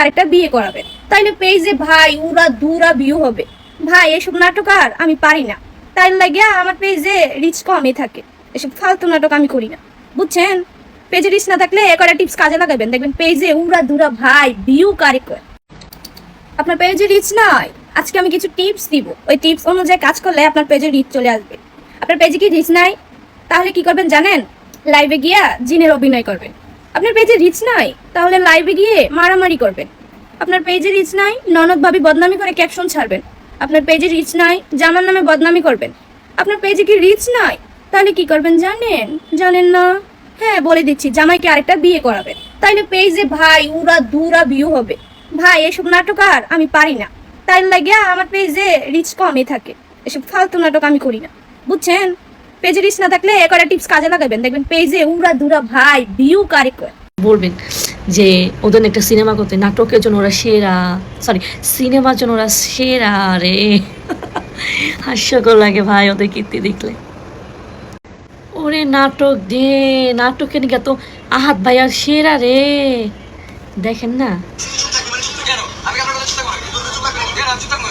আরেকটা বিয়ে করাবে। তাইলে পেজে ভাই উরা দুরা ভিউ হবে। ভাই, এসব নাটক আর আমি পারি না। তাই লাগিয়া আমার পেজে রিচ কমই থাকে। এসব ফালতু নাটক আমি করি না। বুঝছেন? পেজে রিচ না থাকলে কটা টিপস কাজে লাগাবেন। দেখবেন পেজে উড়া দুরা ভাই ভিউ কারে আপনার পেজে রিচ নাই, আজকে আমি কিছু টিপস দিব। ওই টিপস অনুযায়ী কাজ করলে আপনার পেজে রিচ চলে আসবে। আপনার পেজে কি রিচ নাই? তাহলে কি করবেন জানেন? লাইভে গিয়া জিনের অভিনয় করবেন। আপনার পেজে রিচ নাই, তাহলে লাইভে গিয়ে মারামারি করবেন। আপনার পেজে রিচ নাই, ননদ ভাবি বদনামি করে ক্যাপশন ছাড়বেন। আপনার পেজে রিচ নাই, জামার নামে বদনামি করবেন। আপনার পেজে কি রিচ নাই? তাহলে কি করবেন জানেন? জানেন না? হ্যাঁ বলে দিচ্ছি, জামাইকে আরেকটা বিয়ে করাবেন। তাইলে পেজে ভাই, উড়া দুরা বিয়ে হবে। ভাই, এসব নাটক আর আমি পারি না। তাই লাগিয়া আমার পেজে রিচ কমই থাকে। এসব ফালতু নাটক আমি করি না। বুঝছেন? পেজে রিচ না থাকলে কটা টিপস কাজে লাগাবেন। দেখবেন পেজে উড়া দুরা ভাই ভিউ কারে করে বলবেন যে ওদের একটা সিনেমা করতে, নাটকের জন্য ওরা সেরা সরি সিনেমার জন্য ওরা সেরা রে। হাস্যকর লাগে ভাই ওদের কীর্তি দেখলে। ওরে নাটক দে, নাটকের নিকে তো আহাত ভাই, আর সেরা রে। দেখেন না?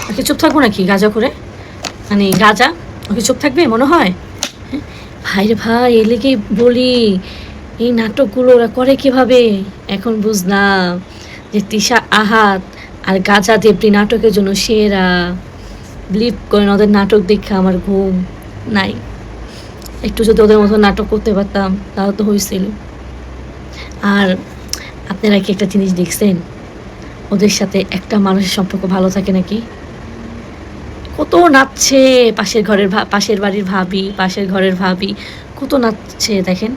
ওকে চুপ থাকব নাকি গাজা করে? মানে গাজা? ওকে চুপ থাকবে মনে হয়? ভাই ভাই এ লেগে বলি? এই নাটকগুলো ওরা করে কীভাবে? এখন বুঝলাম যে তিশা আহাত আর গাজা দেবরি নাটকের জন্য সেরা। বিলিভ করেন, ওদের নাটক দেখে আমার ঘুম নাই। একটু যদি ওদের মতো নাটক করতে পারতাম তাও তো হয়েছিল আর আপনারা কি একটা জিনিস দেখছেন? ওদের সাথে একটা মানুষের সম্পর্ক ভালো থাকে নাকি? কত নাচছে পাশের ঘরের পাশের বাড়ির ভাবি, পাশের ঘরের ভাবি, কত নাচছে দেখেন।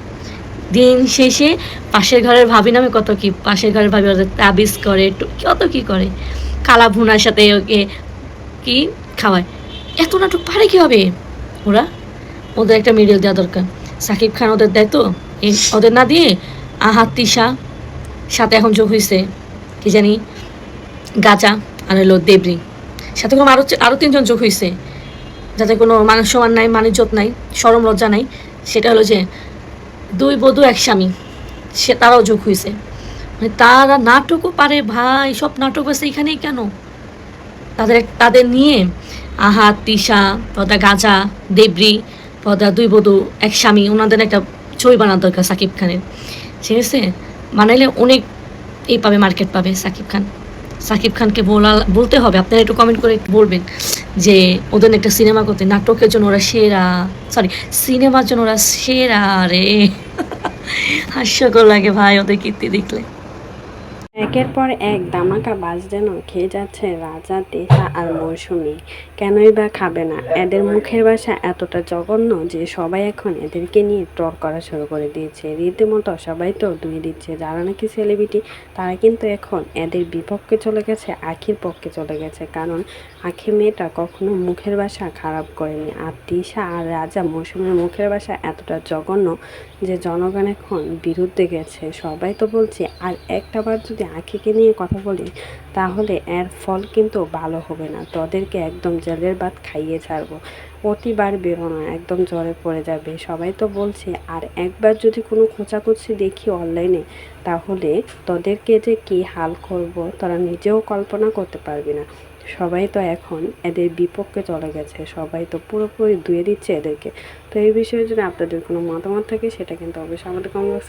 দিন শেষে পাশের ঘরের ভাবি নামে কত কি, পাশের ঘরের ভাবি ওদের তাবিজ করে কত কি করে। কালা ভুনার সাথে ওকে কি খাওয়ায়। এত নাটক পারে কি হবে ওরা, ওদের একটা মিডিয়া দেওয়া দরকার। সাকিব খান ওদের দেয় তো ওদের না দিয়ে আহাত তিশা, সাথে এখন যোগ হয়েছে কি জানি, গাজা আর হলো দেবরি সাথে কোনো আরও আরও তিনজন যোগ হয়েছে যাতে কোনো মানুষ সমান নাই মানিজ্যত নাই, সরম লজ্জা নাই। সেটা হলো যে, দুই বধূ, এক স্বামী, সে তারাও যোগ হয়েছে মানে তারা নাটকও পারে, ভাই, সব নাটক আছে এখানেই কেন? তাদের তাদের নিয়ে আহা, তিশা পদা গাজা, দেবরি পদা দুই বধূ, এক স্বামী, ওনাদের একটা ছবি বানার দরকার সাকিব খানের। ঠিক আছে? বানাইলে অনেক এই পাবে, মার্কেট পাবে সাকিব খান। সাকিব খানকে বলা বলতে হবে। আপনারা একটু কমেন্ট করে বলবেন যে ওদের একটা সিনেমা করতে, নাটকের জন্য ওরা সেরা সরি সিনেমার জন্য ওরা সেরা রে। হাস্যকর লাগে ভাই ওদের কীর্তি দেখলে। একের পর এক দামাকা বাস যেন খেয়ে যাচ্ছে রাজা তেহা আর মৌসুমি। কেনই বা খাবে না? এদের মুখের ভাষা এতটা জঘন্য যে সবাই এখন এদেরকে নিয়ে ট্রল করা শুরু করে দিয়েছে। রীতিমতো সবাই তো দুই দিচ্ছে। যারা নাকি সেলিব্রিটি তারা কিন্তু এখন এদের বিপক্ষে চলে গেছে, আখির পক্ষে চলে গেছে। কারণ আখি মেয়েটা কখনো মুখের ভাষা খারাপ করেনি। আর তিশা আর রাজা মৌসুমের মুখের ভাষা এতটা জঘন্য যে জনগণ এখন বিরুদ্ধে গেছে। সবাই তো বলছে, আর একটা বার যদি আখিকে নিয়ে কথা বলি, তাহলে এর ফল কিন্তু ভালো হবে না। তোদেরকে একদম জেলের ভাত খাইয়ে ছাড়বো। প্রতিবার বেরোনো একদম জ্বরে পড়ে যাবে। সবাই তো বলছে, আর একবার যদি কোনো খোঁচাখুচি দেখি অনলাইনে তাহলে তোদেরকে যে কী হাল করব, তারা নিজেও কল্পনা করতে পারবি না। সবাই তো এখন এদের বিপক্ষে চলে গেছে। সবাই তো পুরোপুরি ধুয়ে দিচ্ছে এদেরকে। তো এই বিষয়ে যদি আপনাদের কোনো মতামত থাকে, সেটা কিন্তু অবশ্যই আমাদের কমেন্ট বক্সে